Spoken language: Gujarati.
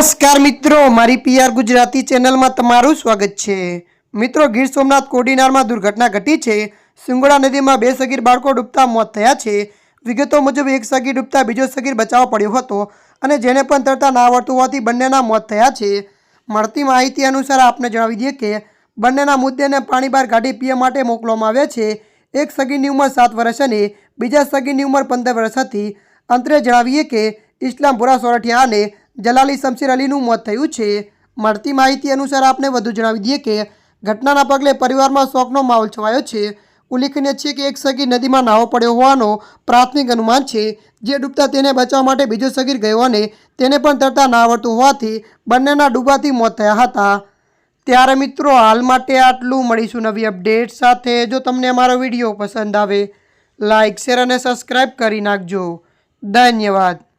નમસ્કાર મિત્રો, મારી પીઆર ગુજરાતી ચેનલમાં તમારું સ્વાગત છે. મિત્રો, ગીર સોમનાથ કોડીનારમાં દુર્ઘટના ઘટી છે. સુંગળા નદીમાં બે સગીર બાળકો ડૂબતા મોત થયા છે. વિગતો મુજબ, એક સગીર ડૂબતા બીજો સગીર બચાવ પડ્યો હતો અને જેને પણ તરતા ના આવડતું હોવાથી બંનેના મોત થયા છે. મળતી માહિતી અનુસાર આપને જણાવી દઈએ કે, બંનેના મુદ્દેને પાણી બહાર કાઢી પીવા માટે મોકલવામાં આવ્યા છે. એક સગીરની ઉંમર સાત વર્ષ અને બીજા સગીરની ઉંમર પંદર વર્ષ હતી. અંતરે જણાવીએ કે, ઇસ્લામપુરા સોરઠિયા અને જલાલી શમશીર અલીનું મોત થયું છે. મળતી માહિતી અનુસાર આપને વધુ જણાવી દઈએ કે ઘટનાના પગલે પરિવારમાં શોકનો માહોલ છવાયો છે. ઉલ્લેખનીય છે કે એક સગીર નદીમાં નાહો પડ્યો હોવાનો પ્રાથમિક અનુમાન છે. જે ડૂબતા તેને બચાવવા માટે બીજો સગીર ગયો અને તેને પણ તરતા ના આવડતું હોવાથી બંનેના ડૂબાથી મોત થયા હતા. ત્યારે મિત્રો, હાલ માટે આટલું. મળીશું નવી અપડેટ સાથે. જો તમને અમારો વીડિયો પસંદ આવે લાઇક શેર અને સબસ્ક્રાઈબ કરી નાખજો. ધન્યવાદ.